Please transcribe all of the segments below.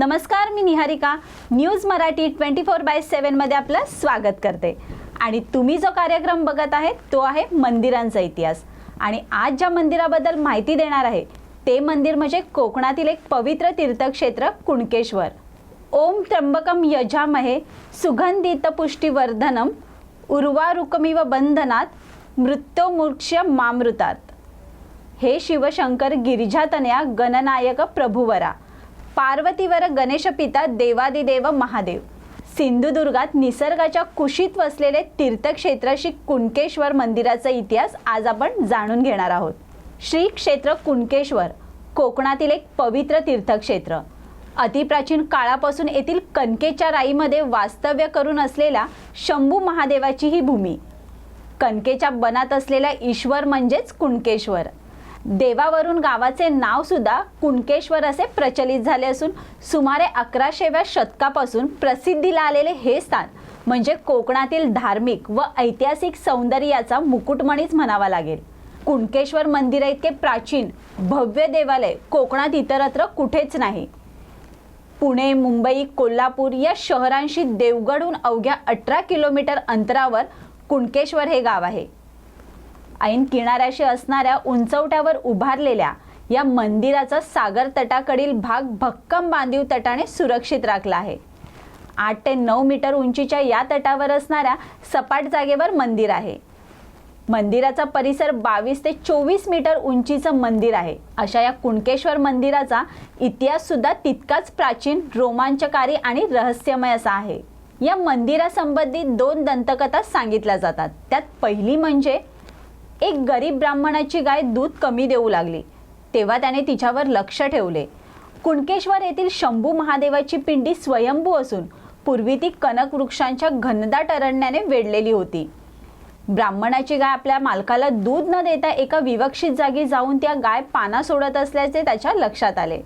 नमस्कार मी Niharika. News Marathi twenty four by सेवनमध्ये आपलं स्वागत करते. आणि तुम्ही जो कार्यक्रम बघत आहे तो आहे मंदिरांचा इतिहास. आणि आज ज्या मंदिराबद्दल माहिती देणार आहे ते मंदिर म्हणजे कोकणातील एक पवित्र तीर्थक्षेत्र कुणकेश्वर. ओम त्र्यंबकम यजामहे सुगंधित पुष्टीवर्धनम उर्वारुकमिव बंधनात मृत्योमुक्ष मामृतात. हे शिवशंकर गिरिजातनया गणनायक प्रभुवरा. पार्वतीवर गणेशपिता देवादिदेव महादेव. सिंधुदुर्गात निसर्गाच्या कुशीत वसलेले तीर्थक्षेत्र श्री कुणकेश्वर मंदिराचा इतिहास आज आपण जाणून घेणार आहोत. श्री क्षेत्र कुणकेश्वर कोकणातील एक पवित्र तीर्थक्षेत्र. अतिप्राचीन काळापासून येथील कणकेच्या राईमध्ये वास्तव्य करून असलेला शंभू महादेवाची ही भूमी. कणकेच्या बनात असलेला ईश्वर म्हणजेच कुणकेश्वर. देवावरून गावाचे नाव सुद्धा कुणकेश्वर असे प्रचलित झाले असून सुमारे अकराशेव्या शतकापासून प्रसिद्धीला आलेले हे स्थान म्हणजे कोकणातील धार्मिक व ऐतिहासिक सौंदर्याचा मुकुटमणीच म्हणावा लागेल. कुणकेश्वर मंदिर इतके प्राचीन भव्य देवालय कोकणात इतरत्र कुठेच नाही. पुणे मुंबई कोल्हापूर या शहरांशी देवगडहून अवघ्या अठरा किलोमीटर अंतरावर कुणकेश्वर हे गाव आहे. ऐन किनाऱ्याशी असणाऱ्या उंचवट्यावर उभारलेल्या या मंदिराचा सागर तटाकडील भाग भक्कम बांधीव तटाने सुरक्षित राखला आहे. आठ ते नऊ मीटर उंचीच्या या तटावर असणाऱ्या सपाट जागेवर मंदिर आहे. मंदिराचा परिसर बावीस ते चोवीस मीटर उंचीचं मंदिर आहे. अशा या कुणकेश्वर मंदिराचा इतिहास सुद्धा तितकाच प्राचीन रोमांचकारी आणि रहस्यमय असा आहे. या मंदिरासंबंधित दोन दंतकथा सांगितल्या जातात. त्यात पहिली म्हणजे एक गरीब ब्राह्मणाची गाय दूध कमी देऊ लागली. तेव्हा त्याने तिच्यावर लक्ष ठेवले. कुणकेश्वर येथील शंभू महादेवाची पिंडी स्वयंभू असून पूर्वी ती कनक वृक्षांच्या घनदाट अरण्याने वेढलेली होती. ब्राह्मणाची गाय आपल्या मालकाला दूध न देता एका विवक्षित जागी जाऊन त्या गाय पाना सोडत असल्याचे त्याच्या लक्षात आले.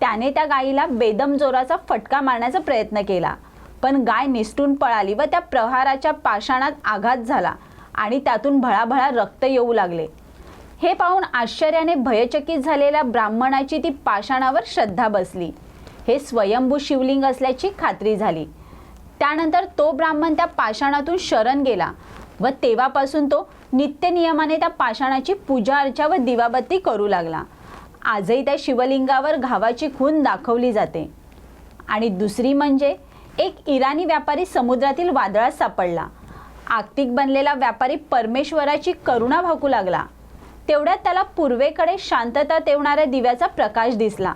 त्याने त्या गायीला बेदम जोराचा फटका मारण्याचा प्रयत्न केला. पण गाय निसटून पळाली व त्या प्रहाराच्या पाषाणात आघात झाला. आणि त्यातून भळाभळा रक्त येऊ लागले. हे पाहून आश्चर्याने भयचकित झालेल्या ब्राह्मणाची ती पाषाणावर श्रद्धा बसली. हे स्वयंभू शिवलिंग असल्याची खात्री झाली. त्यानंतर तो ब्राह्मण त्या पाषाणातून शरण गेला व तेव्हापासून तो नित्यनियमाने त्या पाषाणाची पूजा अर्चा व दिवाबत्ती करू लागला. आजही त्या शिवलिंगावर घावाची खून दाखवली जाते. आणि दुसरी म्हणजे एक इराणी व्यापारी समुद्रातील वादळात सापडला. आक्तिक बनलेला व्यापारी परमेश्वराची करुणा भाकू लागला. तेवढ्यात त्याला पूर्वेकडे शांतता देवणाऱ्या दिव्याचा प्रकाश दिसला.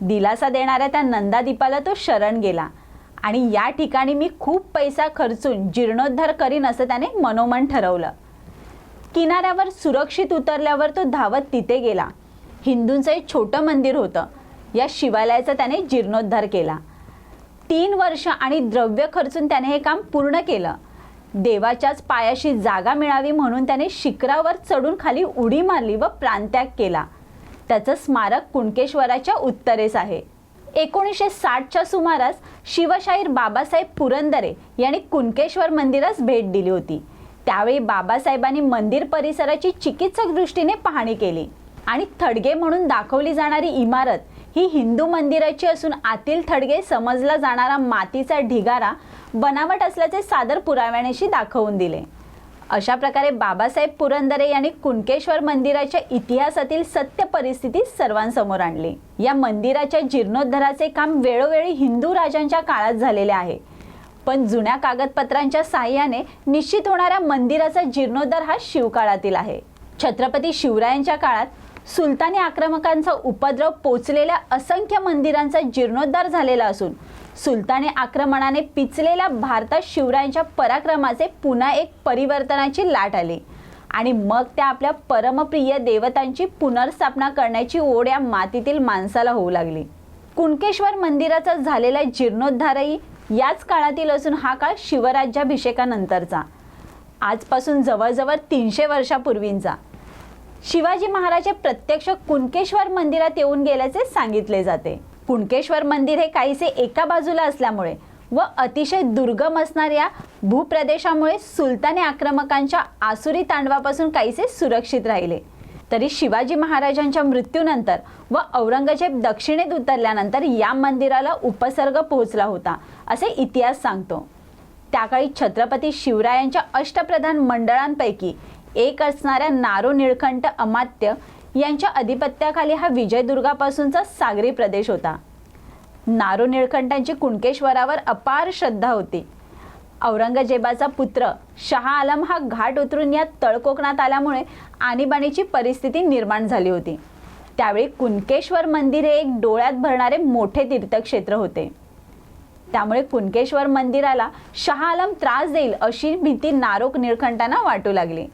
दिलासा देणाऱ्या त्या नंदादीपाला तो शरण गेला आणि या ठिकाणी मी खूप पैसा खर्चून जीर्णोद्धार करीन असं त्याने मनोमन ठरवलं. किनाऱ्यावर सुरक्षित उतरल्यावर तो धावत तिथे गेला. हिंदूंचं एक छोटं मंदिर होतं. या शिवालयाचा त्याने जीर्णोद्धार केला. तीन वर्ष आणि द्रव्य खर्चून त्याने हे काम पूर्ण केलं. देवाच्याच पायाशी जागा मिळावी म्हणून त्याने शिखरावर चढून खाली उडी मारली व प्राणत्याग केला. त्याचं स्मारक कुणकेश्वराच्या उत्तरेस आहे. एकोणीसशे साठच्या सुमारास शिवशाहीर बाबासाहेब पुरंदरे यांनी कुणकेश्वर मंदिरास भेट दिली होती. त्यावेळी बाबासाहेबांनी मंदिर परिसराची चिकित्सक दृष्टीने पाहणी केली आणि थडगे म्हणून दाखवली जाणारी इमारत ही हिंदू मंदिराची असून आतील थडगे समजला जाणारा मातीचा ढिगारा बनावट असल्याचे सादर पुराव्यानेशी दाखवून दिले. अशा प्रकारे बाबासाहेब पुरंदरे यांनी कुणकेश्वर मंदिराच्या इतिहासातील सत्य परिस्थिती सर्वांसमोर आणली. या मंदिराच्या जीर्णोद्धाराचे काम वेळोवेळी हिंदू राजांच्या काळात झालेले आहे. पण जुन्या कागदपत्रांच्या साह्याने निश्चित होणाऱ्या मंदिराचा जीर्णोद्धार हा शिवकाळातील आहे. छत्रपती शिवरायांच्या काळात सुलतानी आक्रमकांचा उपद्रव पोचलेल्या असंख्य मंदिरांचा जीर्णोद्धार झालेला असून सुलतानी आक्रमणाने पिचलेल्या भारतात शिवरायांच्या पराक्रमाचे पुन्हा एक परिवर्तनाची लाट आली. आणि मग त्या आपल्या परमप्रिय देवतांची पुनर्स्थापना करण्याची ओढ या मातीतील माणसाला होऊ लागली. कुणकेश्वर मंदिराचा झालेला जीर्णोद्धारही याच काळातील असून हा काळ शिवराज्याभिषेकानंतरचा. आजपासून जवळजवळ तीनशे वर्षापूर्वींचा. शिवाजी महाराज हे प्रत्यक्ष कुणकेश्वर मंदिरात येऊन गेल्याचे सांगितले जाते. कुणकेश्वर मंदिर हे काहीसे एका बाजूला असल्यामुळे व अतिशय दुर्गम असणाऱ्या भूप्रदेशामुळे सुलतानी आक्रमकांच्या आसुरी तांडवापासून काहीसे सुरक्षित राहिले. तरी शिवाजी महाराजांच्या मृत्यूनंतर व औरंगजेब दक्षिणेत उतरल्यानंतर या मंदिराला उपसर्ग पोहोचला होता असे इतिहास सांगतो. त्याकाळी छत्रपती शिवरायांच्या अष्टप्रधान मंडळांपैकी एक असणाऱ्या नारो निळकंठ अमात्य यांच्या अधिपत्याखाली हा विजयदुर्गापासूनचा सागरी प्रदेश होता. नारो निळकंठांची कुणकेश्वरावर अपार श्रद्धा होती. औरंगजेबाचा पुत्र शहा आलम हा घाट उतरून या तळकोकणात आल्यामुळे आणीबाणीची परिस्थिती निर्माण झाली होती. त्यावेळी कुणकेश्वर मंदिर हे एक डोळ्यात भरणारे मोठे तीर्थक्षेत्र होते. त्यामुळे कुणकेश्वर मंदिराला शहा आलम त्रास देईल अशी भीती नारोक निळकंठांना वाटू लागली.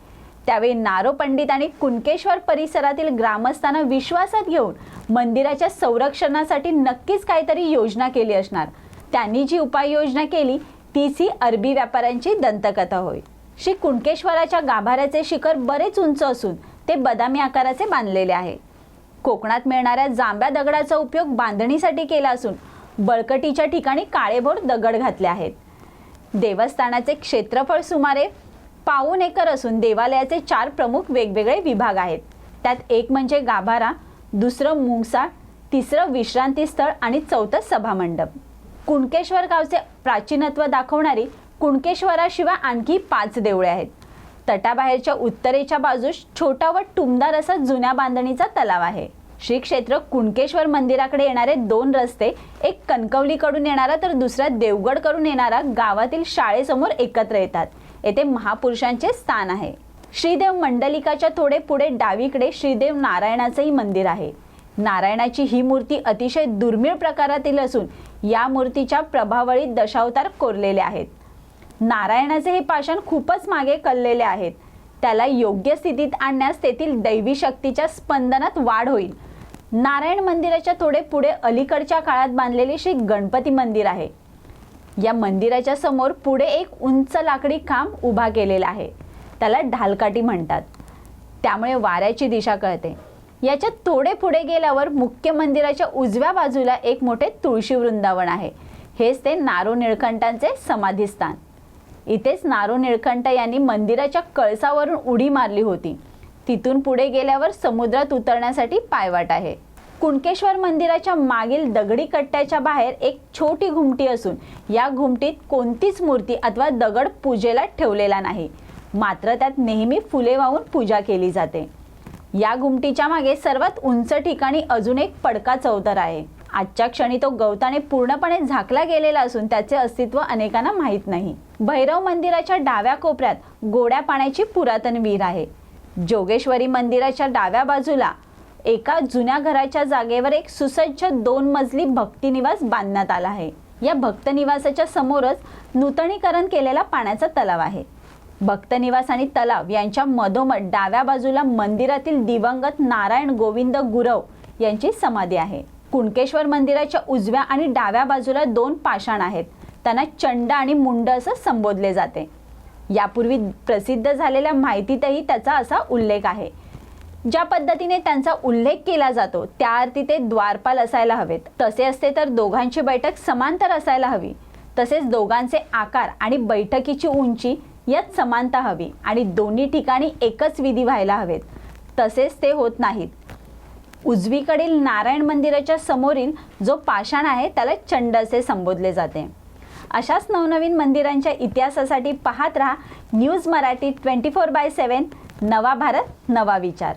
त्यावेळी नारो पंडित आणि कुणकेश्वर परिसरातील ग्रामस्थांना विश्वासात घेऊन मंदिराच्या संरक्षणासाठी नक्कीच काहीतरी योजना केली असणार. त्यांनी जी उपाययोजना केली तीच ही अरबी व्यापाऱ्यांची दंतकथा होय. श्री कुणकेश्वराच्या गाभाऱ्याचे शिखर बरेच उंच असून ते बदामी आकाराचे बांधलेले आहे. कोकणात मिळणाऱ्या जांभ्या दगडाचा उपयोग बांधणीसाठी केला असून बळकटीच्या ठिकाणी काळेभोर दगड घातले आहेत. देवस्थानाचे क्षेत्रफळ सुमारे पाऊन एकर असून देवालयाचे चार प्रमुख वेगवेगळे विभाग आहेत. त्यात एक म्हणजे गाभारा दुसरं मुंगसाळ तिसरं विश्रांती स्थळ आणि चौथं सभामंडप. कुणकेश्वर गावचे प्राचीनत्व दाखवणारी कुणकेश्वराशिवाय आणखी पाच देवळे आहेत. तटाबाहेरच्या उत्तरेच्या बाजूस छोटा व टुमदार असा जुन्या बांधणीचा तलाव आहे. श्री क्षेत्र कुणकेश्वर मंदिराकडे येणारे दोन रस्ते एक कणकवलीकडून येणारा तर दुसरा देवगडकडून येणारा गावातील शाळेसमोर एकत्र येतात. येथे महापुरुषांचे स्थान आहे. श्रीदेव मंडलिकाच्या थोडे पुढे डावीकडे श्रीदेव नारायणाचंही मंदिर आहे. नारायणाची ही मूर्ती अतिशय दुर्मिळ प्रकारातील असून या मूर्तीच्या प्रभावळीत दशावतार कोरलेले आहेत. नारायणाचे हे पाषाण खूपच मागे कललेले आहेत. त्याला योग्य स्थितीत आणण्यास तेथील दैवी शक्तीच्या स्पंदनात वाढ होईल. नारायण मंदिराच्या थोडे पुढे अलीकडच्या काळात बांधलेले श्री गणपती मंदिर आहे. या मंदिराच्या समोर पुढे एक उंच लाकडी खांब उभा केलेला आहे. त्याला ढालकाठी म्हणतात. त्यामुळे वाऱ्याची दिशा कळते. याच्या थोडे पुढे गेल्यावर मुख्य मंदिराच्या उजव्या बाजूला एक मोठे तुळशी वृंदावन आहे. हेच ते नारो निळकंठांचे समाधीस्थान. इथेच नारो निळकंठ यांनी मंदिराच्या कळसावरून उडी मारली होती. तिथून पुढे गेल्यावर समुद्रात उतरण्यासाठी पायवाट आहे. कुणकेश्वर मंदिराच्या मागील दगडी कट्ट्याच्या बाहेर एक छोटी घुमटी असून या घुमटीत कोणतीच मूर्ती अथवा दगड पूजेला ठेवलेला नाही. मात्र त्यात नेहमी फुले वाहून पूजा केली जाते. या घुमटीच्या मागे सर्वात उंच ठिकाणी अजून एक पडका चौतर आहे. आजच्या क्षणी तो गवताने पूर्णपणे झाकला गेलेला असून त्याचे अस्तित्व अनेकांना माहीत नाही. भैरव मंदिराच्या डाव्या कोपऱ्यात गोड्या पाण्याची पुरातन विहीर आहे. जोगेश्वरी मंदिराच्या डाव्या बाजूला एका जुन्या घराच्या जागेवर एक सुसज्ज दोन मजली भक्तिनिवास बांधण्यात आला आहे. या भक्तनिवासाच्या समोरच नूतनीकरण केलेला पाण्याचा तलाव आहे. भक्तनिवास आणि तलाव यांच्या मधोमध डाव्या बाजूला मंदिरातील दिवंगत नारायण गोविंद गुरव यांची समाधी आहे. कुणकेश्वर मंदिराच्या उजव्या आणि डाव्या बाजूला दोन पाषाण आहेत. त्यांना चंड आणि मुंड असं संबोधले जाते. यापूर्वी प्रसिद्ध झालेल्या माहितीतही त्याचा असा उल्लेख आहे. ज्या पद्धतीने त्यांचा उल्लेख केला जातो त्या अर्थी ते द्वारपाल असायला हवेत. तसे असते तर दोघांची बैठक समांतर असायला हवी. तसेच दोघांचे आकार आणि बैठकीची उंची यात समानता हवी आणि दोन्ही ठिकाणी एकच विधी व्हायला हवेत. तसेच ते होत नाहीत. उजवीकडील नारायण मंदिराच्या समोरील जो पाषाण आहे त्याला चंड असे संबोधले जाते. अशाच नवनवीन मंदिरांच्या इतिहासासाठी पाहत राहा news Marathi twenty four by seven नवा भारत नवा विचार.